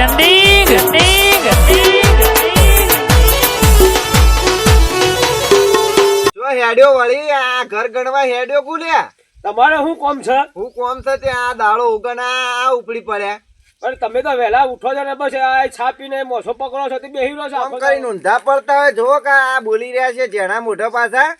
Trending trending જો હેડ્યો વળી આ ઘર ગણવા હેડ્યો ગુલ્યા તમારે શું કોમ છે? હું કોમ છે તે આ દાડો ઉગના ઉપડી પડ્યા. પણ તમે તો વહેલા ઉઠો છો ને બસ આ છાપીને મોસો પકડો છો તે બેહી રહ્યો છો આમ આખો નોંધા પડતા હોય જો કે આ બોલી રહ્યા છે જેના મોઢા પાછા.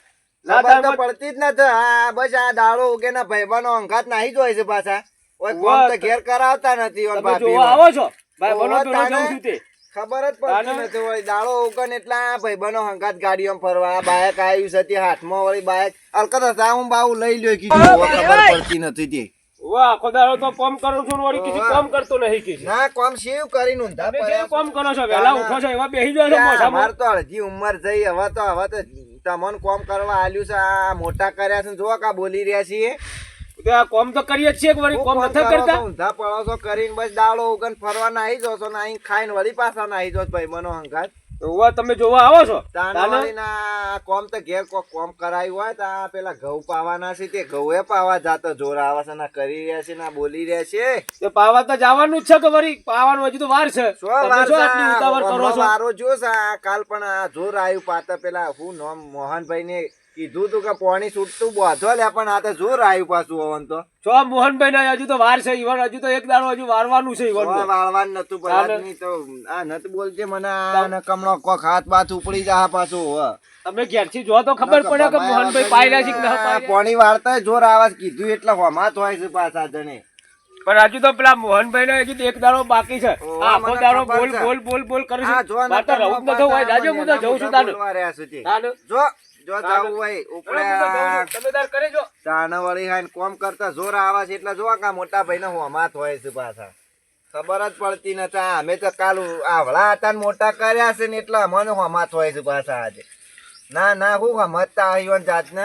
ખબર તો પડતી જ નથી. આ બસ આ દાડો ઉગે ના ભાઈબાનો અંગાત નાહી જ હોય છે પાછા. કોમ તો ઘેર કરાવતા નથી આવો છો? ભાઈ બોલો પેલો. જઉં છું તે. ખબર જ પડતી નથી વળી દાડો ઉગન એટલા બનો હંકાત ગાડીઓ ફરવા. બાયક આવ્યું છે તે હાથમાં વળી બાયક અલકત હું બાઉ લઈ લ્યો કીધું. ખબર પડતી નથી તે. વાહ આખો તો કોમ કરું છું વળી કીધું કોમ કરતો નહીં કીધું ના કોમ શેવ કરી નું પડ્યા કોમ કરો છો? વેલા ઉઠો છો એવા બેહી જાવ છો મોઢા માર તો અડધી ઉંમર થઈ હવે તો હવે તો તમને કોમ કરવા આલ્યું છે. આ મોટા કર્યા છે જો કા બોલી રહ્યા છીએ. કોમ તો કરીએ છીએ વળી કોમ નથી કરતા? ઊંધા પડો છો કરીને બસ દાળો ઉગન ફરવા નાહી જો છો ને અહીં ખાઈને વળી પાછા નાહી જો ભાઈ મનો હંગાત વાહ તમે જોવા આવો છો? ના કોમ તો ઘેર કોક કોમ કરાયું હોય તો આ પેલા ઘઉં પાવાના છે તે ઘઉં પાવા જાતો જોર આવે છે ના કરી રહ્યા છે ના બોલી રહ્યા છે. તે પાવા તો જવાનું જ છે કે વળી પાવાનું હજી તો વાર છે? વાર શું ઉતાવળ કરો છો? વારો જો આ કાલ પણ આ જોર આવ્યું પાતા પેલા હું નોમ મોહનભાઈ ને કીધું તું કે પાણી છૂટતું બાંધો લે પણ આ તો જોર આવ્યું પાછું હોવન તો. છો મોહનભાઈ ના હજુ તો વાર છે ઈવન હજુ તો એક દાડો હજુ વારવાનું છે ઈવન વાળવાનું નતું પણ તો આ નત બોલજે મને આ ને કમળો કોક હાથ બાથ ઉપડી જા પાછું હો. તમે ઘેરથી જો તો ખબર પડે કે મોહનભાઈ પાયલા છે કે. પાણી વાળતા જોર આવાજ કીધું એટલે હોમાત હોય છે પાછા જણે. પણ હજુ તો પેલા મોહનભાઈ નો હજુ એક દાડો બાકી છે. આખો દાડો બોલ બોલ બોલ બોલ કરે છે. જો મારે તો રહું નતું હોય જાજો હું તો જઉં છું. તાને. જો જો. જાવું હોય અરે, ઉપડે હું તો જઉં તમે તાર કરે જો. તાના વળી હાઈને કોમ કરતા જોર આવે છે એટલે જોવા કા મોટા ભાઈ ને હોમાત હોય છે પાછા. ખબર જ પડતી નથી અમે તો કાલ આવડા હતા ને મોટા કર્યા છે ને એટલે અમને હોમાત હોય છે પાછા આજે. ના ના હું સમજતા આવ્યો જાતને.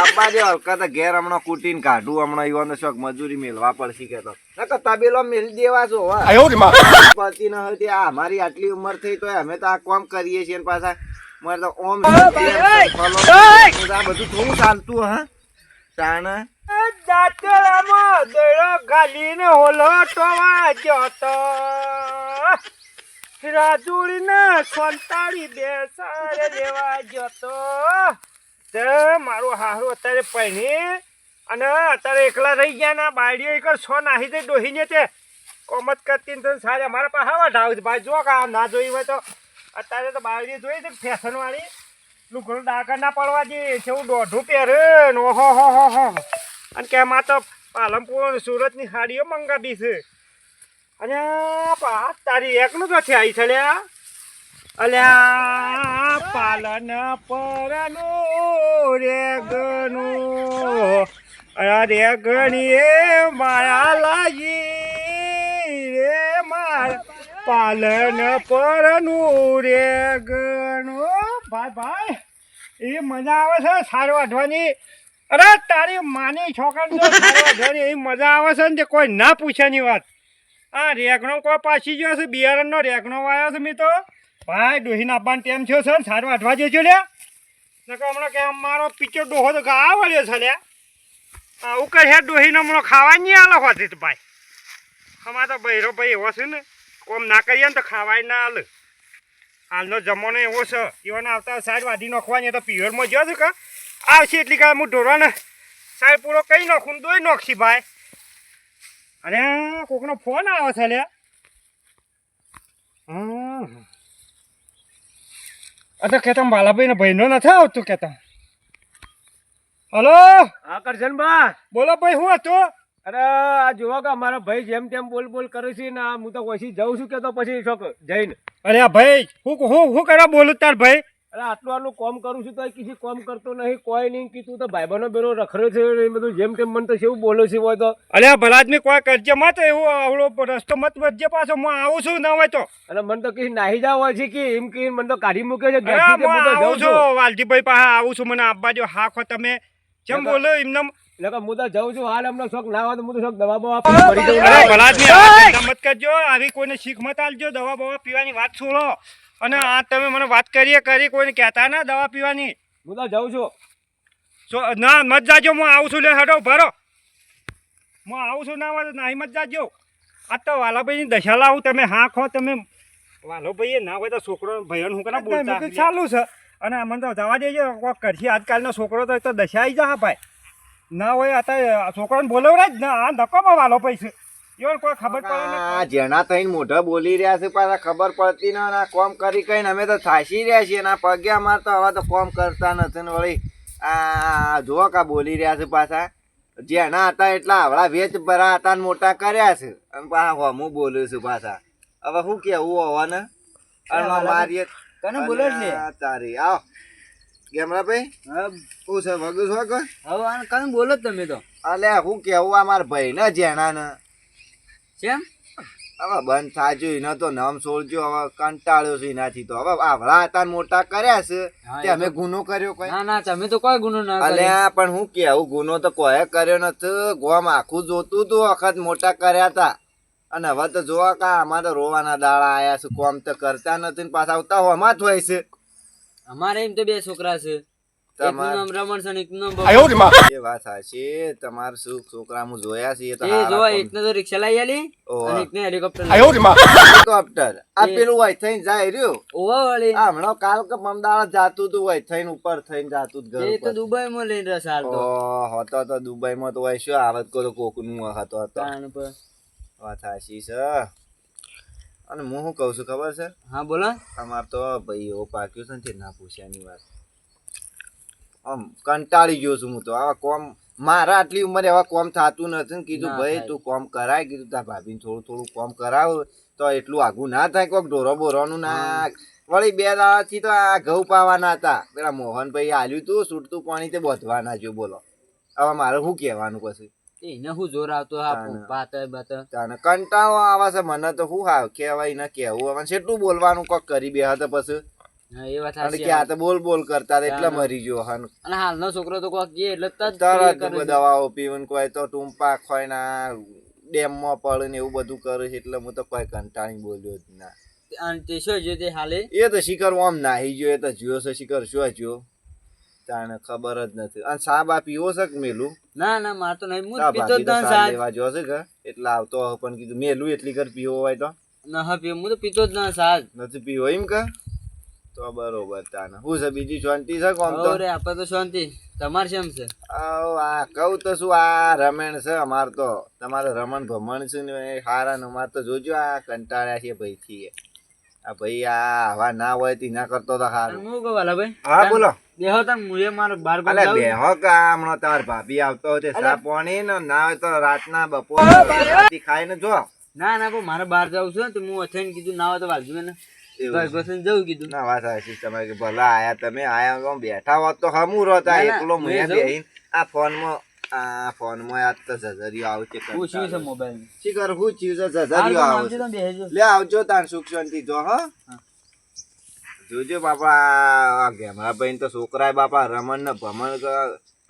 આપવા જે હલકા ઘેર હમણાં કૂટીને કાઢું હમણાં ઈવાનો શોખ મજૂરી મેળવા પડશે કે તો. નકર તબેલો મેળ દેવા છો પતિ પડતી ન હતી આ અમારી આટલી ઉંમર થઈ તો અમે તો આ કોમ કરીએ છીએ ને પાછા. મારે તો ઓમ બધું થોડું ચાલતું હા? તાણા દાંતરામાં દડો ગાલીને હોલો ટોવા જતો. રાજુડીને સંતાડી બેસાડે લેવા જતો. તે મારું હારું અત્યારે પહેરી અને અત્યારે એકલા રહી ગયા ના બાળીઓ એક સો નાહી દે ડોહીને તે. કોમત કરતી સારી અમારા પાસે આવા ઢાવ ભાઈ જો કા ના જોઈ હોય તો અત્યારે તો બાવરી જોઈ છે ફેશન વાળી લુગડું ડાકર ના પડવા જઈએ છે હું દોઢું પહેરે ઓહો, હો હો હો. અને કે એમાં તો પાલનપુર અને સુરતની સાડીઓ મંગાવી છે. અને પાંચ તારી એકનું તો આવી છે લ્યા. અલ્યા પાલન પરનો રેગનો રેગણી માયા લાગી રે મારા પાલન પરનું રે ગણું ભાઈ ભાઈ એ મજા આવે છે સારું વાઢવાની અરે તારી માની છોકરી તો સારો એ મજા આવે છે ને તે કોઈ ના પૂછેની વાત. આ રેગણો કોઈ પાછી ગયો છે બિયારણનો રેગણો વાયો છે મિત્રો તો. ભાઈ ડોહીને આપવાનો ટેમ થયો છે ને સારું વાઢવા જજો લે હમણાં કે મારો પીચો ડોહો તો ગા વળ્યો છે લે આવું કહે ડોહીને હમણાં ખાવા નહીં આલો હોતી ભાઈ. અમારે તો બૈરો ભાઈ એવો છે ને. કોમ ના કરીએ ને તો ખાવાય ના હાલ. હાલનો જમાનો એવો છે. એવાને આવતા સાઈડ વાઢી નાખવાની તો પિયરમાં જ્યો છે કે? આવશે એટલી કાંઈ હું ઢોરવાને સાહેબ પૂરો કઈ નાખું ને દોઈ નાખશી ભાઈ. અરે કોકનો ફોન આવે છે લે અરે કેતા બાલાભાઈ ને ભાઈનો નથી આવતું કેતા હલો? હા કરશનભાઈ બોલો ભાઈ હું હતો? અરે આ જુઓ કે અમારો ભાઈ જેમ તેમ બોલ બોલ કરે છે ને હું તો પછી જઉં છું કે તો પછી શોક જઈને. અરે ભાઈ હું હું હું કરે બોલું તાર ભાઈ? અરે આટલું આટલું કોમ કરું છું તો કિસી કોમ કરતો નહીં કોઈ નહીં કીધું તો ભાઈબંધો બેરો રખડ્યો છે એ બધું જેમ તેમ મને તો એવું બોલો છે હોય તો. અરે ભલા આદમી કોઈ કરજે મત એવું આવડો રસ્તો મત વધજે પાછો હું આવું છું ના હોય તો. અને મને તો કઈ નાહી જાવ હોય છે કે એમ કે મને તો કાઢી મૂકે છે આવું છું વાલજીભાઈ પાસે આવું છું મને આપવા દો હા ખો તમે. જેમ બોલો એમને એટલે કે હું તો જઉં છું હાલ એમનો શોખ ના હોય તો હું તો શોખ દવા બવા પડી દઉં જઉં અરે ભલા આદમી આ મત કરજો આવી કોઈને શીખ મત આલજો દવા બવા પીવાની વાત છોડો. અને આ તમે મને વાત કરીએ કરી કોઈને કહેતા ના દવા પીવાની. હું તો જઉં છું. જો ના મત જાજો હું આવું છું લે હટો ભરો. હું આવું છું ના હોય તો નાહી મત જાજો. આ તો વાલાભાઈની દશા લાવું તમે હા ખો તમે વાલોભાઈએ ના હોય તો છોકરો ભાઈઓને હું કના બોલતા ચાલુ છે. અને મને તો જવા દેજો કોક કરશે. આજકાલનો છોકરો તો દશા આવી જા ભાઈ. ના હોય અત્યારે છોકરાને બોલાવડા જ ના આ પણ વાલો પૈસે. એવો કોઈ ખબર પડે આ જેના થઈને મોઢા બોલી રહ્યા છે પાછા ખબર પડતી ન ના કોમ કરી કઈને અમે તો થાસી રહ્યા છીએ ના પગે અમાર તો હવે તો કોમ કરતા નથી ને વળી આ જુઓ કા બોલી રહ્યા છે પાછા. જેના હતા એટલા હવળા વેચ ભરા હતા ને મોટા કર્યા છે. અને પાછા હું બોલું છું પાછા. હવે શું કેવું હોવાને? અને મારીએ. તને બોલે જ ને તારી આવ. ગેમરાભાઈ શું છે વગુ છો કે હવે આને કાંઈ બોલો જ તમે તો. અલે હું કેવું આ મારા ભાઈ ને જેણા ને કેમ? હવે બંધ થાજો એનો તો નામ છોડજો હવે કંટાળ્યો છે એનાથી તો. હવે આવડા હતા મોટા કર્યા છે. કે અમે ગુનો કર્યો કોઈ? ના ના તમે તો કોઈ ગુનો ના અલે પણ હું કેવું ગુનો તો કોઈ કર્યો નથી. ગોમ આખું જોતું તું વખત મોટા કર્યા તા. અને હવે તો જોવા કા અમારે રોવાના દાડા આયા છે. કોમ તો કરતા નથી પાછા આવતા હોમાં જ હોય છે. અમારે એમ તો બે છોકરા છે. એકનું રમણ છે એકનું એ વાત સાચી. તમારે શું છોકરા હું જોયા છે એ તો એ જોવા એકને તો રિક્ષા લઈ આલી અને એકને હેલિકોપ્ટર હેલિકોપ્ટર આ પેલું હોય થઈને જાય રહ્યું. ઓવા વાળી. આ હમણાં કાલ કે મમદાવાદ જાતું તું હોય થઈને ઉપર થઈને જાતું ઘર એ તો દુબઈ માં લઈને રસ હાલતો તો. દુબઈ માં તો હોય શું આવત કો તો કોકનું હતો. હતો વાત સાચી છે. અને હું શું કહું છું ખબર છે? હા બોલો. અમાર તો ભાઈ એવો પાક્યો છે ને ના પૂછ્યાની વાત. આમ કંટાળી ગયો છું હું તો. આવા કોમ મારા આટલી ઉંમરે આવા કોમ થતું નથી ને કીધું ભાઈ તું કોમ કરાય કીધું તાર ભાભીને થોડું થોડું કોમ કરાવ. તો એટલું આગું ના થાય કોક ઢોરો બોરોનું ના વળી બે દાડાથી તો આ ઘઉં પાવાના હતા. પેલા મોહનભાઈ આલ્યું તું છૂટતું પાણી તે બોધવાના જો બોલો. હવે મારે શું કહેવાનું પછી? એને હું જોર આવતો હા બાત કંટાળો આવે છે મને તો શું હાવ કહેવાય ને કેવું હવે કેટલું બોલવાનું કોક કરી બે તો પછી. એ વાત સાચી કે આ તો બોલ બોલ કરતા એટલે મરી ગયો હન. અને હાલનો છોકરો તો કોક કે એટલે તરત તરત દવાઓ પીવન કોઈ તો ટૂંપા ખોય ના ડેમમાં પડે ને એવું બધું કરે છે એટલે હું તો કોઈ કંટાળી બોલ્યો જ ના. અને તે શું જો તે હાલે? એ તો શિખર આમ નાહી ગયો એ તો જ્યો છે શિખર શું જ્યો? તાણે ખબર જ નથી. અને સા બા પીવો છે કે મેલું? ના ના માર તો નહીં હું સા પીતો જ ના સા લેવા જો છે કે? એટલે આવતો પણ કીધું મેલું એટલી કર પીવો હોય તો? ના હા પીવો હું તો પીતો જ ના સાહેબ નથી પીવો એમ કે? તો બરોબર તાને હું છે બીજી શાંતિ છે કોમ તો? અરે આપણે તો શાંતિ. તમારે શેમ છે? આવ આ કહું તો શું આ રમેણ છે અમાર તો. તમારે રમણ ભમણ છે ને હારા ને અમાર તો જોજો આ કંટાળ્યા છે ભાઈ થી આ ભાઈ આ હવા ના હોય તી ના કરતો તો હારું. હું કહું વાલા ભાઈ. હા બોલો. દેહો તા હું મારો બાર ગામ અલે જાઉં. કા હમણાં તમાર ભાભી આવતો હોય તે સા પાણી ને ના હોય તો રાતના બપોર ખાઈને જો. ના ના પણ મારે બહાર જવું છે તો હું અથાઈને કીધું ના હોય તો વાલજો ને છે. જવું કીધું. ના વાત સાચી તમારે કે ભલા આયા તમે આયા બેઠા હોત તો હમું રોતા એકલો મેં મુયા જવું. બેહીન આ ફોનમાં આ ફોનમાં આ તો ઝઝરિયો આવશે પૂછ્યું છે મોબાઈલ શી કર? હું ચીજ ઝઝરિયો આવે લે આવજો તાન સુખ શાંતિ જો હો. જોજો બાપા આ ગેમરાભાઈ તો છોકરાએ બાપા રમણ ને ભમણ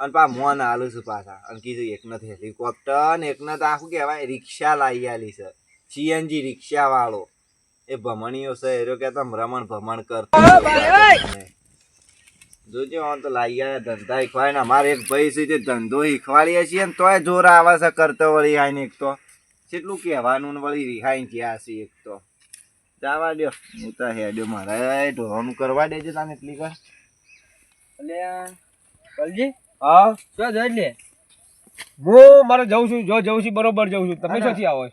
અને પા મોન આલુ છું પાછા. અને કીધું એક નથી હેલિકોપ્ટર ને એક નથી આખું કહેવાય? રિક્ષા લાવી આલી છે. સીએનજી રિક્ષા વાળો એ ભમણીઓ છે એ કે તમે રમણ ભમણ કરતો જોજો આમ તો ધંધા શીખવાય ને અમારે એક ભાઈ છે ધંધો શીખવાડીએ છીએ ને તોય જોર આવે છે કરતો વળી આઈને એક તો. કેટલું કહેવાનું ને વળી રિહાઈ ગયા છે એક તો. જવા દ્યો. હું તો હેડ્યો મારા ઢોવાનું કરવા દેજો તને એટલી કલજી? હા? શું જોઈ લે? હું મારે જઉં છું જો જઉં છું બરોબર જઉં છું. તમે. ક્યાંથી આવો.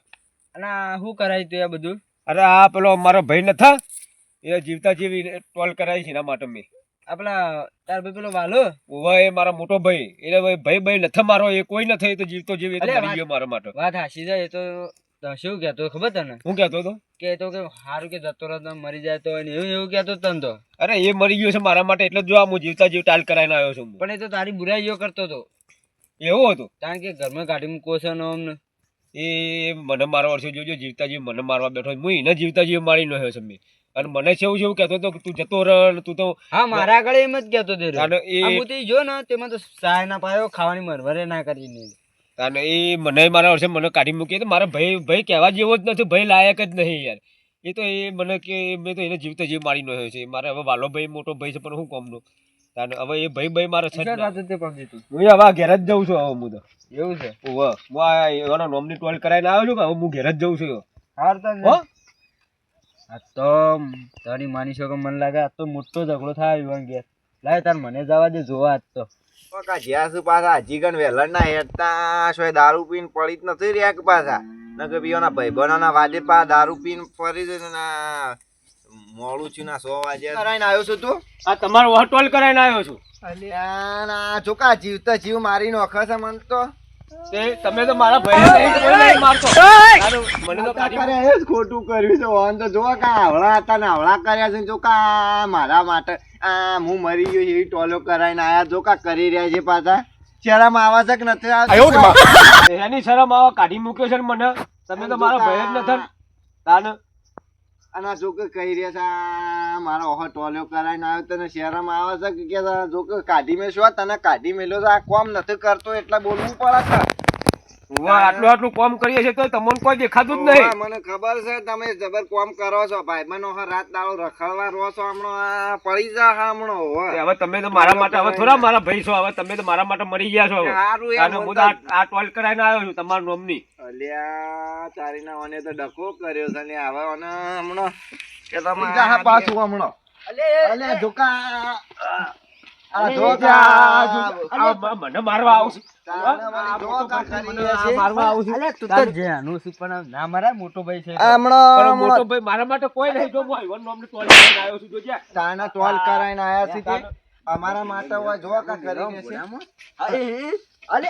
અને આ શું કરાય તું આ બધું? અરે આ પેલો મારો ભાઈ નથા. એ જીવતા જીવી ટોલ કરાવી છે એના માટે મેં. આપણા તાર ભાઈ પેલો વાલો? ભાઈ એ મારા મોટો ભાઈ. એટલે ભાઈ ભાઈ ભાઈ નથી મારો એ કોઈ નથી એ તો જીવતો જીવે તો મરી ગયો મારા માટે. વાત હાસી જાય એ તો શું કહેતો ખબર તને? હું કહેતો હતો? કે તો કે સારું કે જતો રહો મરી જાય તો એવું એવું કહેતો તને તો. અરે એ મરી ગયો છે મારા માટે એટલે જ આ હું જીવતા જીવ ટાલ કરાવીને આવ્યો છું પણ એ તો તારી બુરાઈઓ કરતો હતો. એવું હતું. કારણ કે ઘરમાં કાઢી મૂકો છે ને અમને એ મને મારવા વર્ષો જોજો જીવતા જીવ મને મારવા બેઠો. હું એને જીવતા જીવ મારી રહ્યો છે મેં અને મને છે એવું એવું કહેતો હતો કે તું જતો રહ તું તો હા મારા આગળ એમ જ કહેતો હતો અને એ હું તો જો ને તેમાં તો સહાય ના પાયો ખાવાની મરવરે ના કરી નહીં અને એ મને મારા વર્ષે મને કાઢી મૂકી તો મારા ભાઈ ભાઈ કહેવા જેવો જ નથી ભાઈ લાયક જ નહીં યાર. એ તો એ મને કે મેં તો એને જીવતા જીવ મારી રહ્યો છે. મારે હવે વાલો ભાઈ મોટો ભાઈ છે પણ હું કોમનો? અને હવે એ ભાઈ ભાઈ મારો છે તે તું? હું હવે ઘેર જ જઉં છું હવે હું તો. એવું છે. હું આ એનો નોમની ટોલ કરાવીને આવ્યો છું કે હવે હું ઘેર જ જઉં છું? હાર તો આ તો તારી માની શકો મને લાગે આ તો મોટો ઝઘડો થાય યુવાન ઘેર. લાય તાર મને જવા દે જોવા આજ તો. કાકા જ્યાં સુધી પાછા હજીગન વેલણ ના હેઠતા શોય દારૂ પીને પડી જ નથી રહ્યા કે પાછા? નકે બીઓના ભાઈબંધોના વાદે પા દારૂ પીને ફરી જઈને ના મોડું છું ના સો વાગે. કરાઈને આવ્યો છું તું? આ તમારો હોટલ કરાઈને આવ્યો છું. અલ્યા ના જોકા જીવતા જીવ મારી નોખે છે મન તે. તમે તો મારા ભાઈને નહીં કોઈ નહીં મારતો મને તો કાઢી અરે એ જ ખોટું કર્યું છે ઓન તો જોવા કા આવડા હતા ને આવડા કર્યા છે ને જો કા મારા માટે આ હું મરી ગયો એવી ટોલો કરાઈને આયા જો કા કરી રહ્યા છે પાછા. શરમ આવે છે કે નથી આવતી? એની શરમ આવા કાઢી મૂક્યો છે ને મને. તમે તો મારા ભાઈ જ નથી તાને અને આ જોકે કહી રહ્યા છે મારો ઓહો ટોલ્યો કરાવીને આવ્યો તને શહેરમાં આવે છે? કે કે આ કાઢી મેં શું તને કાઢી મેલ્યો છે, આ કોમ નથી કરતો, એટલે બોલવું પડે છે. આટલું આટલું કામ કરીએ છીએ તો તમને કોઈ દેખાતું જ નહીં. મને ખબર છે તમે જબર કોમ કરો છો ભાઈ. બનો રાત દાડો રખડવા રહો છો હમણાં આ પડી જા હમણો હવે તમે તો મારા માટે હવે થોડા મારા ભાઈ છો હવે તમે તો મારા માટે મરી ગયા છો. હવે અને હું આ ટોલ કરાવીને આવ્યો છું તમારા નોમની અલ્યા તારીના ઓને તો ડકો કર્યો છે ને હવે ઓને હમણાં કે તમે જા પાછું હમણાં. અલે અલે મ- મને મારવા આવશે. અમારા માટે જોવા કા કરી અરે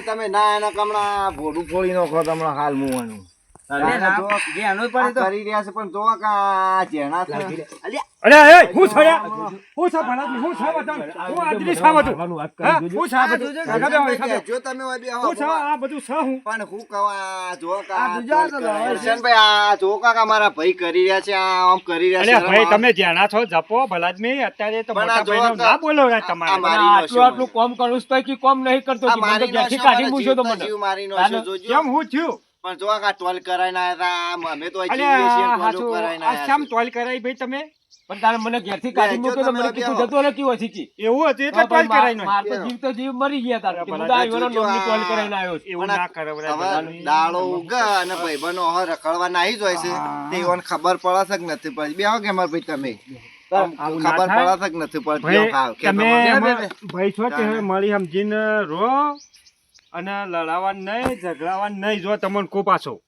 તમે ના એના હમણાં ભોડું ફોડી નાખો તમને હાલ મુવાનું. અલે, ના, જે આનો પડે તો કરી રહ્યા છે પણ જોવા કા જેના છે. અરે એ હું છોડ્યા હું છા ભલા હું છા બતાવ હું આદરી છા. બધું મારવાનું વાત હા કરી જોજો. હું છા બધું ખબર હોય, ખબર હોય. જો તમે હોય બે હું છા આ બધું છા હું. પણ હું કવા જો કા આ બીજા તો લાવે છે. કિશનભાઈ આ જો કા મારા ભાઈ કરી રહ્યા છે આમ કરી રહ્યા છે ભાઈ તમે જેણા છો જપો ભલાદમી અત્યારે તો ના બોલો તમારે. આટલું આટલું કોમ કરું છું કોમ નહીં કરતો મારી કાઢી તો મને. કેમ હું થયું પણ જો આ ટોલ કરાઈને આયા તા અમે તો આ અલ્યા જીવીએ છીએ, ટોલો હાચું, કરાઈને આ શામ ટોલ કરાઈ ભાઈ તમે? પણ તારે મને ઘેરથી કાઢી મૂક્યો તો મને કીધું જતો રહે કેવો શીખી એવું હતું એટલે ટોલ પણ માર- માર તો જીવ તો જીવ મરી ગયા તારે. પણ આ ઈવોનો નોમની ટોલ કરાવીને આવ્યો છું. એવું ના કરે હવે. દાડો ઉગે અને ભાઈબંધો હવે રખડવા નાહી જ હોય છે. તે ઈવોને ખબર પડે છે કે નથી પડી બેહો કે માર ભાઈ તમે. ખબર. પડે છે કે નથી પડતી. તમે ભાઈ છો કે મળી સમજીને રો અને લડાવવા નહીં ઝઘડાવા નહીં. જો તમને કો પાછો.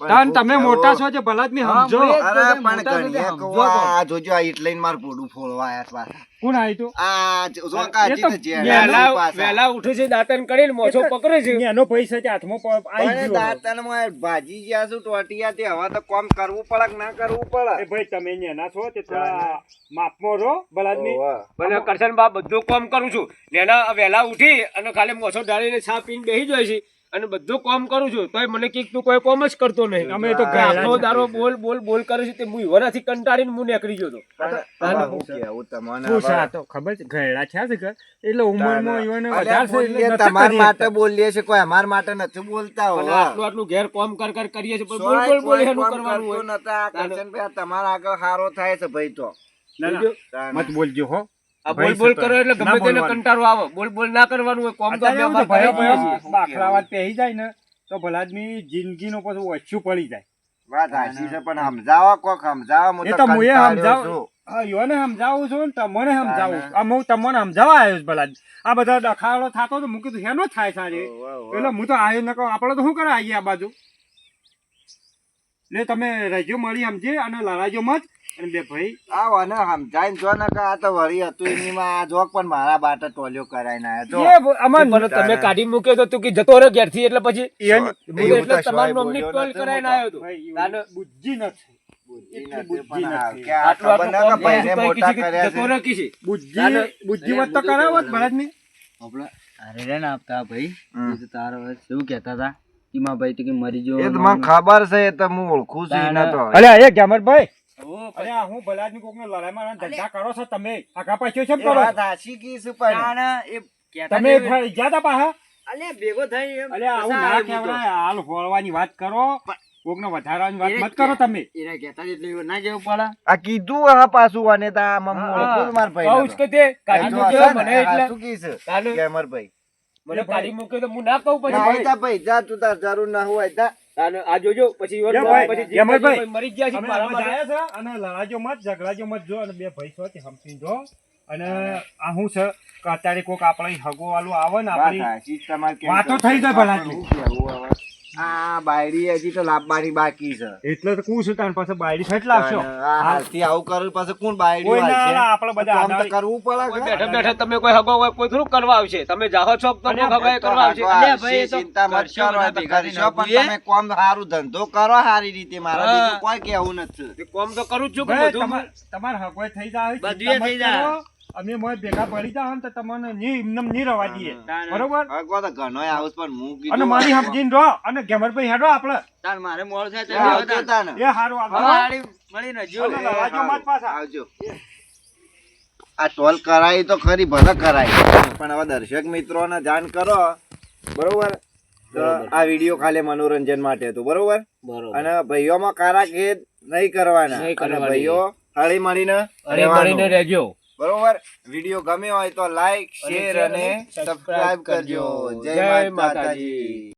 તાન તમે મોટા છો જે ભલાદમી હા, સમજો એ જ અરે પણ તો. આ જોજો આ ઈટલીને માર પોડું ફોળવા આયા છે કોણ આઈ તો? આ જો- જો કા એ હજી તો તો જેલ વહેલા ઉઠે છે દાંતણ કરીને મોછો પકડે છે. એનો પૈસા તે હાથમાં આઈ ગયો. ગયો દાંતણમાં ભાજી ગયા છું ટોટિયા તે હવે તો કોમ કરવું પડે કે ના કરવું એ પડે ભાઈ તમે નેના છો તે થોડા માપમાં રહો ભલાદમી ઓવે. મને કરશન બા બધું કામ કરું છું. નેના વેલા ઉઠી અને ખાલી મોછો ડાળીને છા પીને બેહી જાય છે. અને બધું કામ કરું છું તોય મને કીક તું કોઈ કોમ જ કરતો નહીં. અમે તો આખો દારો બોલ બોલ બોલ કરે છે તે હું ઈવોનાથી કંટાળીને હું નીકળી ગયો તો. હું તમને તો ખબર છે? ઘરડા છે છે કે એટલે ઉંમરમાં ઈવોને વધારે છે એટલે તમાર માટે બોલીએ છે કોઈ અમાર માટે નથી બોલતા હો આટલું આટલું ઘેર કોમ કર કર કરીએ છે પણ બોલ બોલ બોલ એનું કરવાનું હોય. નતા. આ કરશનભાઈ, આ તમારા આગળ હારો થાય છે ભાઈ તો. મત બોલજો હો. આ બોલ બોલ કરો એટલે ગમે તેને. કંટાળો આવે બોલ બોલ ના કરવાનું હોય કોમ તો અત્યારે અમે એવું છે, ભાઈ ઘરે કરીએ છીએ. પહેરી જાય ને તો ભલાદમી જિંદગીનો પછી ઓછું પડી જાય વાત હાસી છે પણ સમજાવો કોક સમજાવો હું એ તો તો મુએ કંટાળ્યો સમજાવ છું. હા યોને સમજાવું છું ને તમને સમજાવું આ હું તમને સમજાવવા આવ્યો છું ભલા આ બધા ડખાડો થતો તો મૂકી કીધું હેનો થાય ઓવે. એટલે હું તો આવ્યો ન કહું આપણે તો શું કરે આવીએ આ બાજુ એટલે તમે રજો મળી સમજી અને લડાજો મત અને બે ભાઈ? આવો ને સમજાઈને જો ને કે આ તો વરી હતું એનીમાં આ જોક પણ મારા બાટે ટોલ્યો કરાઈને આયા. જો. એ બ- અમાર પણ તમે કાઢી મૂક્યો તો તું કે જતો રહ્યો ઘેરથી એટલે પછી? એન- તો એટલે તો તમારું નોમની ટોલ કરાઈને હું તો. તાને બુદ્ધિ નથી. તો તો જ ભાઈ તો તારો હવે શું કહેતા હતા? ભાઈ તો કે મરી મને ખબર છે તો હું ઓળખું છું ભાઈ તો અલ્યા એ ગેમરભાઈ અલ્યા હું ભલાદમી કોકને લડાઈમાં ધંધા કરો છો તમે? આગા પાછળ કેમ કરો વાત કી છે પણ તમે ફરી તા પાછા? અલ્યા ભેગો થઈ એમ. આવું ના કહેવાય હાલ ફોડવાની વાત કરો. કોકને વધારવાની વાત મત કરો તમે. એના કહેતા એટલે એવું ના કેવું પડે. આ કીધું આ પાછું અને તા હું ઓળખું મારા ભાઈને કહું જ તો. કે તે કાઢી મૂક્યો મને એટલે હાચું કી છે? તાને- ગેમરભાઈ. મને કાઢી મૂક્યો તો હું ના કહું પછી ભાઈ. જા તું તાર જરૂર ના હોય આ જોજો પછી પછી મરી ગયા છે અને લડાજો મત ઝઘડાજો મત જો અને બે ભાઈ છો તે જો. અને આ હું છે અત્યારે કોક આપણે હગો વાળું આવે ને વાત આપણી વાતો થઈ જાય હતા, ભલાથી. શું કહેવું હવે? આ બાયડી હજી તો લાવવાની બાકી છે. એટલે તો કું છું તાર પાસે બાયડી ફેટ લાવશો હાલથી આવું કરું પછી કોણ બાયડી કોઈ ના હાલશે? હાલે, આપણે બધા કામ તો કરવું પડે બેઠા બેઠા તમે કોઈ હગો હોય કોઈ થોડુંક કરવા આવશે. તમે જાહો છો તો અલ્યા, કરવા આવશે? ભાઈ, ચિંતા મત કરો, બધા ભેગા પણ તમે કોમ સારું ધંધો કરો સારી રીતે મારા બીજું કોઈ કેવું નથી. કોમ તો કરું જ છું તમારે બધું તમાર તમાર હગવાઈ થઈ જાય બધુંય થઈ જાય. અમે મોય ભેગા પડી જાવ તો તમને ની એમનેમની રવા દઈએ. બરોબર? કોઈ તો ઘણો આવસ પણ હું કીધું અને મારી સમજીને રહો અને ગેમરભાઈ હેડો આપણે. તાર મારે મોળ છે તે આવજો તાને. એ હારું આવજો આગળ મળી મળીને જો અને મત પાછા આવજો. આ ટોલ કરાવી તો ખરી ભલે કરાય. પણ હવે દર્શક મિત્રોને જાણ કરો. બરોબર? આ વીડિયો ખાલી મનોરંજન માટે હતું બરોબર? અને ભાઈઓમાં કારાખેદ નહીં કરવાના. અને ભાઈઓ હળી મળીને અરે મળીને રહેજો. બરોબર? વીડિયો ગમ્યો હોય તો લાઈક શેર અને સબસ્ક્રાઇબ કરજો. જય માતાજી.